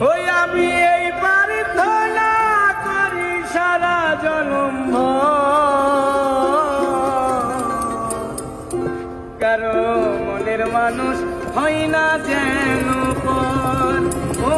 ওই আমি এই পারে ধোলা করি সারা জনম কারও মনের মানুষ হয় না যেন পর। ও